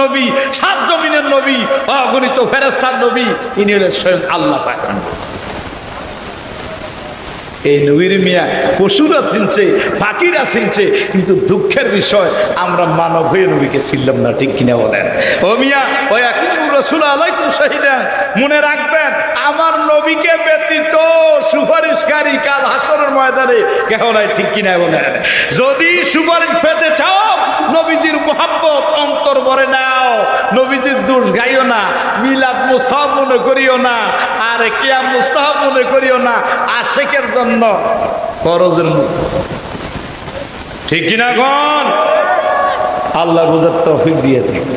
নবী, সাত জমিনের নবী, অগণিত নবী, ইনি হলেন স্বয়ং আল্লাহ এই নবীর মিয়া পশুরা চিনছে পাখিরা চিনছে, কিন্তু দুঃখের বিষয়, আমরা মানব হয়ে নবীকে চিনলাম না, ঠিক কিনা বলেন? ও মিয়া ওই এখন আলাইকুম মনে রাখবেন, আমার নবীকে ব্যতীত সুপারিশকারী কাল হাসরের ময়দানে। কেহ নাই, ঠিক কিনা বলেন যদি সুপারিশ পেতে চাও, নবীজির মোহাব্বত অন্তর ভরে নাও। নবীজির দোষ গাইও না, মিলাদ মুস্তাহাব মনে করিও না, আর কিয়াম মুস্তাহাব মনে করিও না, আশেকের জন্য করজের মতো ঠিক কিনা গন আল্লাহ বুঝার তৌফিক দিয়ে থাকে।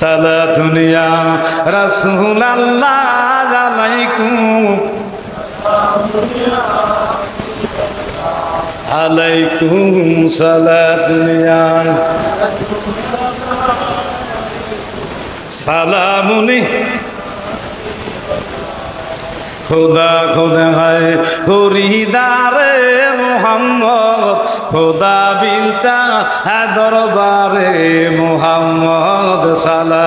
সালা দুনিয়া রাসূল আল্লাহ আলাইকুম। আলাইকুম দুনিয়া। সালামুনি। খোদা খোদা হায় হরিদারে মোহাম্মদ। খোদা বিলতা হ্যাঁ দরবারে মোহাম্মদ সালা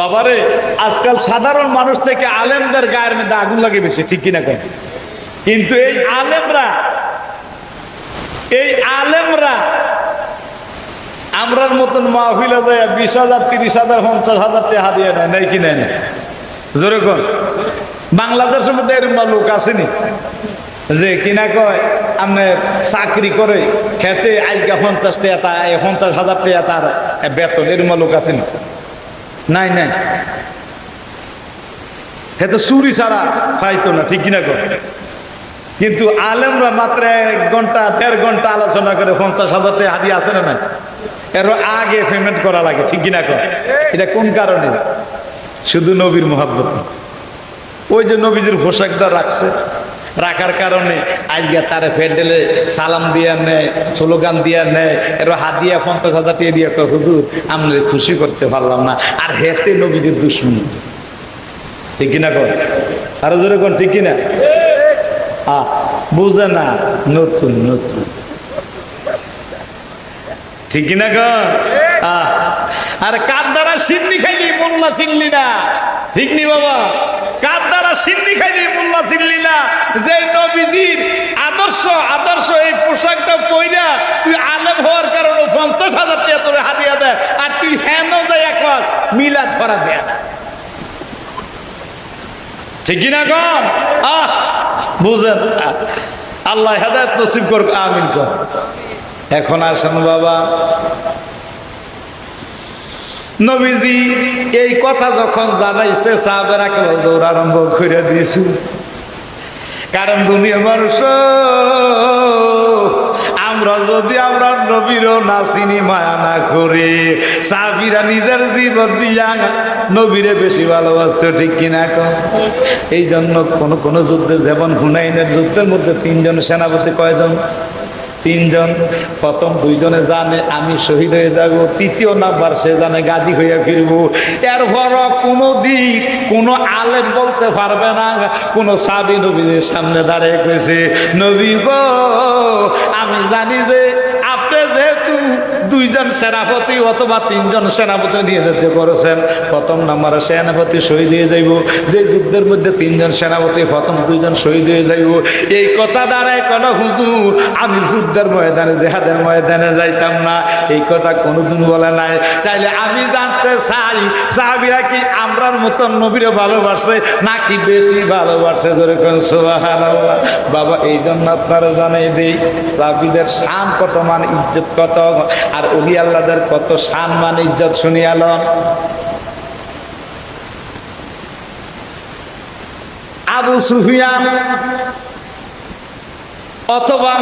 বাবারে, আজকাল সাধারণ মানুষ থেকে আলেমদের গায়ের মধ্যে আগুন লাগে বেশি, ঠিক কিনা কেন কিন্তু এই আলেমরা এই আলেমরা আমরার মতন মাহফিলে যায় বিশ হাজার, তিরিশ হাজার, পঞ্চাশ হাজার টাকা দিয়ে নেয় নেই কি নেয় না? জোরে কর বাংলাদেশের মধ্যে এরকম লোক আসেনি? যে কিনা কয় আপনি চাকরি করে খেতে আজকে পঞ্চাশ টাকা পঞ্চাশ হাজার টাকা তার বেতন, এরকম লোক আসেনি? নাই নাই। হে তো চুরি ছাড়া পাইতো না, ঠিক কিনা কর কিন্তু আলেমরা মাত্র এক ঘণ্টা, দেড় ঘণ্টা আলোচনা করে পঞ্চাশ হাজার টাকা হাদিয়ে আছে না নাই? এর আগে পেমেন্ট করা লাগে, ঠিক কিনা কর এটা কোন কারণে? শুধু নবীর মহাব্বত। ওই যে নবীজির পোশাকটা রাখছে। রাখার কারণে আজকে তারে ফেডেলে সালাম দিয়ে নেয়, স্লোগান দিয়ে নেয়, এর হাত দিয়ে পঞ্চাশ হাজার টাকা দিয়ে হুজুর আমরা খুশি করতে পারলাম না। আর হেতে নবীজির দুশ্মন। ঠিক কিনা কর আরও জোরে কোন, ঠিক কিনা? আহ বুঝে না, নতুন নতুন। ঠিক কিনা কর আর কার দ্বারা সিন্নি খাইলি? মোল্লা চিনলি না। ঠিক নি বাবা? কার সিন্নি খাইলি মোল্লা যে নবীজির আদর্শ আদর্শ এই পোশাকটা কইরা তুই আলেম হওয়ার কারণে পঞ্চাশ হাজার টাকা দেয় আর তুই হেন যায় এখন মিলা ধরা দেয় ঠিক কিনা কন আহ, বুঝেন, আল্লাহ হেদায়ত নসিব করুক, আমিন কর এখন আসেন বাবা নবীজি, এই কথা যখন জানাইছে, সাহাবেরা কেবল দৌড় আরম্ভ করে দিয়েছে। কারণ দুনিয়ার মানুষ আমরা যদি আমরা নবীরও না চিনি, মায়া না করে, সাহাবিরা নিজের জীবন দিয়া নবীরে বেশি ভালোবাসতো, ঠিক কিনা কম এই জন্য কোন কোনো যুদ্ধে যেমন হুনাইনের যুদ্ধের মধ্যে তিনজন সেনাপতি কয়জন? তিনজন, প্রথম দুইজনে জানে আমি শহীদ হয়ে যাব, তৃতীয় নাম্বার সে জানে গাদি হয়ে ফিরব। এরপর কোনো দিক, কোনো আলেম বলতে পারবে না, কোনো সাবি নবীদের সামনে দাঁড়িয়ে গেছে নবী গো, আমি জানি যে আপনি যেহেতু দুইজন সেনাপতি অথবা তিনজন সেনাপতি নিয়ে যেতে করেছেন, প্রথম নম্বরে সেনাপতি শহীদ হয়ে যাইব। যে যুদ্ধের মধ্যে তিনজন সেনাপতি, প্রথম দুইজন শহীদ হয়ে যাইব। এই কথা দ্বারাই কোনো হুজুর, আমি যুদ্ধের ময়দানে দেহাদের ময়দানে যাইতাম না। এই কথা কোনোদিন বলে নাই। তাইলে আমি জানতে চাই। সাহাবিরা কি আমরার মতন নবীরে ভালোবাসে, নাকি বেশি ভালোবাসে? ধরে কোন সোহান বাবা এই জন্য আপনারা জানাই দেই সাহাবিদের শান কত, মান ইজ্জত কত? আর অলি আল্লাহদের কত শান, মান ইজ্জত শুনিয়ালন আবু সুফিয়ান অথবা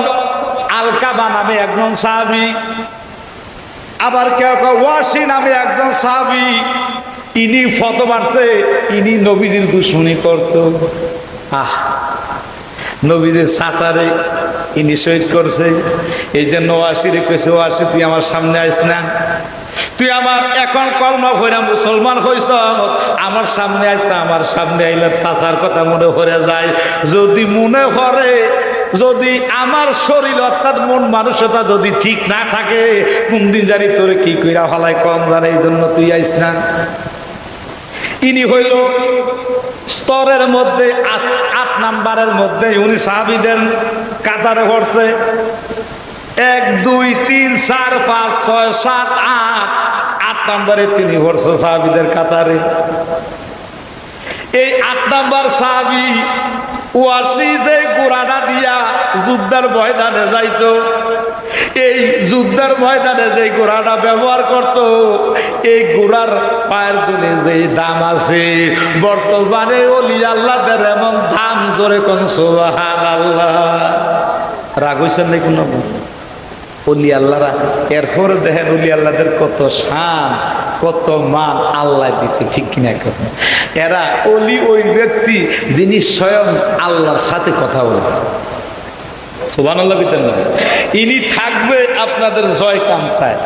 আলকাবা নামে একজন সাহাবি আবার কেউ কেউ, ওয়াসি নামে একজন সাহাবি, ইনি ফত মারতে, ইনি নবীদের দুশ্মনী করত। আহ, নবীদের সাঁতারে ইনি শহীদ করছে। এই জন্য ওয়াসি রেখেছে ওয়াসি, তুই আমার সামনে আইস না। তুই আমার এখন কলমা ভরে মুসলমান হইস। আমার সামনে আসতে আমার সামনে আইলে চাচার কথা মনে ভরে যায়। যদি মনে ভরে যদি আমার শরীর অর্থাৎ মন মানসতা যদি ঠিক না থাকে, কোন দিন জানি তোরে কি কইরা ফলাই কম জানে, এই জন্য তুই আইস না। ইনি হইল স্তরের মধ্যে, আট- নাম্বারের মধ্যে উনি সাহাবিদের কাতারে পড়ছে। এক, দুই, তিন, চার, পাঁচ, ছয়, সাত, আট আট নাম্বারে তিনি বর্ষ সাহাবিদের কাতারে। এই আট নম্বর সাহাবি ওয়াসি যে গোড়াটা দিয়া যুদ্ধের ময়দানে যাইতো, এই যুদ্ধের ময়দানে যে ঘোড়াটা ব্যবহার করত, এই ঘোড়ার পায়ের তুলে যে দাম আছে, বর্তমানে অলি আল্লাহদের এমন দাম জোরে কোন সোহান আল্লাহ রাগ হইছেন নাকি কোনো? অলি আল্লাহরা, এরপরে দেখেন অলি আল্লাহদের কত শান। কত মান আল্লাহ দিছে, ঠিক কিনা কথা এরা অলি ওই ব্যক্তি যিনি স্বয়ং আল্লাহর সাথে কথা বলেন সুবান আল্লাহ ইনি থাকবে আপনাদের জয় কান্তায়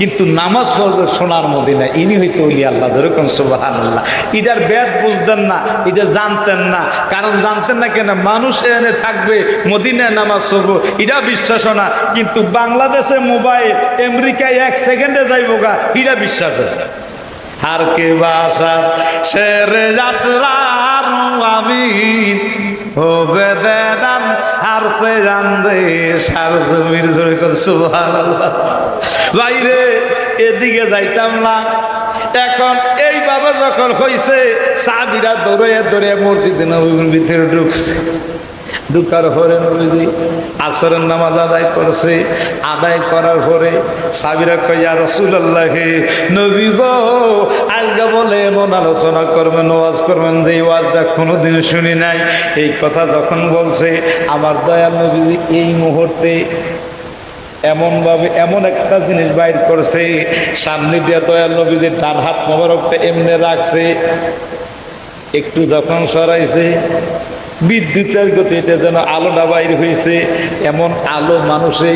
কিন্তু নামাজ পড়বে সোনার মদিনা। ইনি হয়েছে অলি আল্লাহ, যেরকম সোবাহান আল্লাহ ইটার বেদ বুঝতেন না এটা জানতেন না। কারণ জানতেন না কেন? মানুষ এনে থাকবে, মদিনায় নামাজ পড়ব এটা বিশ্বাস না। কিন্তু বাংলাদেশে মোবাইল, আমেরিকায় এক সেকেন্ডে যাইব গা এটা বিশ্বাস আছে হার কে বাসা, শেরে যাসরার আমিন, হবে জানদে সার বাইরে, এদিকে যাইতাম না। এখন এই এইভাবে যখন হয়েছে সাবিরা দৌড়ে দৌড়ে মূর্তি নবীর ভিতরে ঢুকছে। ঢুকার পরে নবীজি আসরের নামাজ আদায় করছে। আদায় করার পরে সাবিরা কইয়া রসুল্লাহ নবী গো আজকে বলে এমন আলোচনা করবেন, ওয়াজ করবেন যে এই ওয়াজটা কোনোদিন শুনি নাই। এই কথা যখন বলছে, আমার দয়াল নবী এই মুহূর্তে এমনভাবে এমন একটা জিনিস বাইর করছে, সামনে দিয়ে দয়াল নবীদের ডান হাত মোবারকটা এমনি রাখছে। একটু যখন সরাইছে বিদ্যুতের গতিতে যেন আলোটা বাইর হয়েছে, এমন আলো মানুষে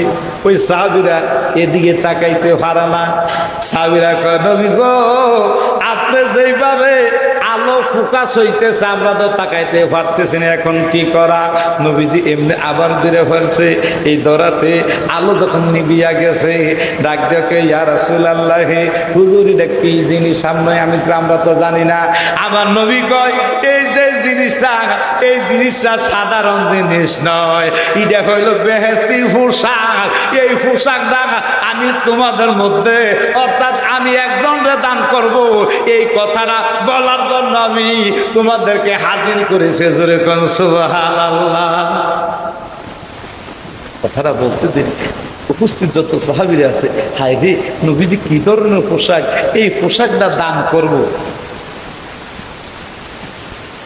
ওই সাহাবিরা এদিকে তাকাইতে পারে না। সাহাবিরা কয়, নবী গো, আপনি যেইভাবে আলো ফোকাস হইতেছে আমরা তো তাকাইতে পারতেছি না, এখন কি করা? নবীজি এমনি আবার দূরে ফেলছে, এই দরাতে আলো যখন নিবিয়া গেছে, ডাক দেখে ইয়া রাসুল আল্লাহ হুজুরি কি জিনিস সামনে, আমি তো, আমরা তো জানি না। আমার নবী কয়, এই যে জিনিসটা, এই জিনিসটা সাধারণ জিনিস নয়, এটা হইল বেহেস্তি পোশাক, এই পোশাকটা আমি তোমাদের মধ্যে, অর্থাৎ আমি একজনরে দান করব। এই কথাটা বলার জন্য আমি তোমাদেরকে হাজির করেছে, জোরে আল্লাহ কথাটা বলতে দিন উপস্থিত যত সাহাবিরা আছে, হায় রে, নবীজি কি ধরনের পোশাক? এই পোশাকটা দান করব।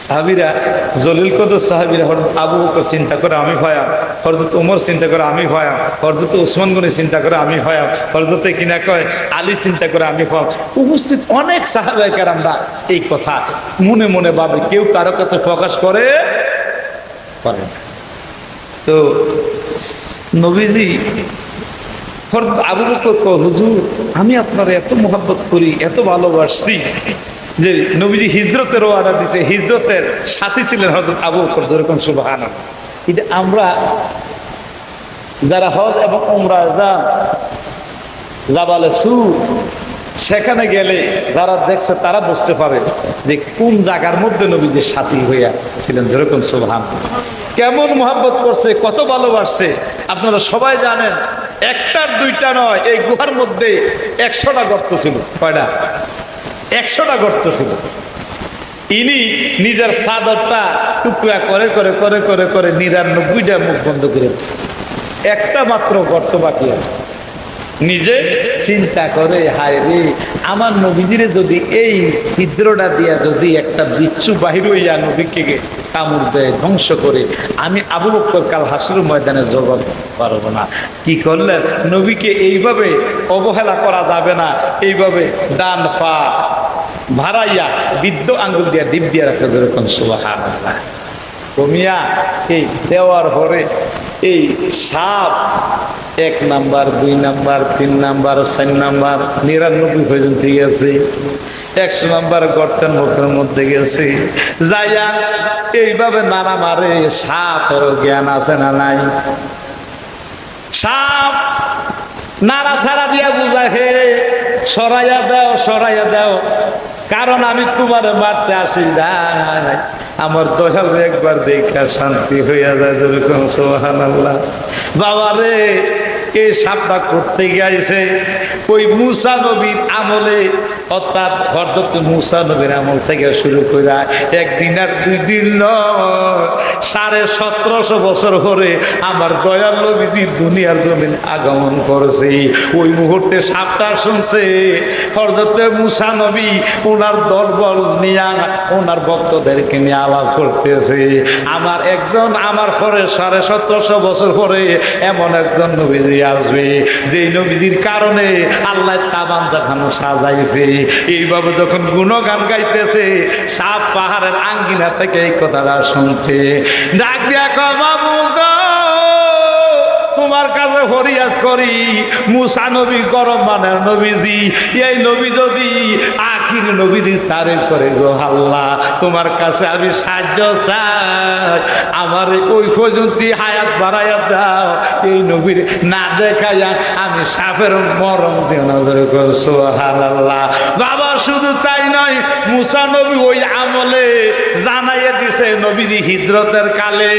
সাহাবিরা, জলিল কদর সাহাবিরা হরত আবু বকর চিন্তা করে, আমি ভয়াম হরদত উমর চিন্তা করে, আমি ভয়াম হরদত ওসমান গনি চিন্তা করে, আমি ভয়াম হরদতে কিনা কয়, আলী চিন্তা করে, আমি ভয়াম উপস্থিত অনেক সাহাবাহিকার আমরা এই কথা মনে মনে ভাবে, কেউ কারও কাছে প্রকাশ করে করে। তো নবীজি হরদত আবু বকর হুজুর, আমি আপনার এত মোহাব্বত করি, এত ভালোবাসছি। যে নবীজি হিজরতের ওয়াদা দিছে, হিজরতের সাথী ছিলেন হজরত আবু বকর যেরকম সুবাহান কিন্তু আমরা যারা হজ এবং উমরা যান, জাবালে সু, সেখানে গেলে যারা দেখছে তারা বুঝতে পারে যে কোন জায়গার মধ্যে নবীদের সাথী হইয়া ছিলেন যেরকম সুবহান কেমন মোহাব্বত করছে, কত ভালোবাসছে। আপনারা সবাই জানেন, একটার দুইটা নয়, এই গুহার মধ্যে একশোটা গর্ত ছিল, কয়টা? একশোটা গর্ত ছিল। ইনি নিজের চাদরটা টুকরা করে করে করে করে করে নিরানব্বইটা মুখ বন্ধ করে দিচ্ছে একটা মাত্র গর্ত বাকি আছে। নিজে চিন্তা করে, হায় রে, আমার নবীজিরে যদি এই ছিদ্রটা দিয়া যদি একটা বিচ্ছু বাহির হইয়া নবীকে কামড় দেয়, ধ্বংস করে, আমি আবু বক্কর কাল হাসুর ময়দানে জবাব পারব না। কি করলেন? নবীকে এইভাবে অবহেলা করা যাবে না। এইভাবে ডান পা ভাড়াইয়া বিদ্য আঙ্গুল দিয়া ডিপ দিয়া রাখছে যেরকম সুবাহ কমিয়া এই দেওয়ার পরে এই সাপ এক নাম্বার, দুই নাম্বার, তিন নাম্বার, চার নাম্বার, নিরানব্বই পর্যন্ত গেছে। একশো নাম্বার গর্তের মুখের মধ্যে গেছে। যাইয়া এইভাবে নানা মারে সাপেরও জ্ঞান আছে না নাই? সাপ নাড়া ছাড়া দিয়া বুঝায়, হে, সরাইয়া দাও সরাইয়া দাও। কারণ আমি তোমার মারতে আসি যাই আমার দয়াল একবার দেখা শান্তি হইয়া যায় যেরকম সোহান আল্লাহ বাবা রে এই সাপটা করতে গিয়েছে ওই মুসা নবীর আমলে অর্থাৎ হরদত মুসা নবীর আমল থেকে শুরু করে একদিন আর দুই দিন সাড়ে সতেরোশো বছর পরে আমার দয়াল নবীদি দুনিয়ার জমিন আগমন করেছে। ওই মুহূর্তে সাপটা শুনছে হরদতে মুসা নবী ওনার দলবল নিয়ে ওনার ভক্তদেরকে নিয়ে আলাপ করতেছে। আমার একজন, আমার পরে সাড়ে সতেরোশো বছর পরে এমন একজন নবীদি আসবে যে নবীদির কারণে আল্লাহ তাবান দেখানো সাজাইছে। এইভাবে যখন গুণগান গাইতেছে, সাপ পাহাড়ের আঙ্গিনা থেকে এই কথাটা শুনছে ডাক দিয়া বাবু তোমার কাছে ফরিয়াদ করি। মুসা নবী গরম মানের নবীজি। এই নবী যদি আখির নবীজি তারিফ করে, গো আল্লাহ, তোমার কাছে আমি সাহায্য চাই। আমার ওই পর্যন্ত হায়াত বাড়াইয়া দাও। এই নবীর না দেখাইয়া আমি সাপের মরম দিয়ে নজর করছ আল্লাহ বাবা, শুধু তাই নয়, মুসা নবী ওই আমলে জানাইয়ে দিছে, নবীজি হিজরতের কালে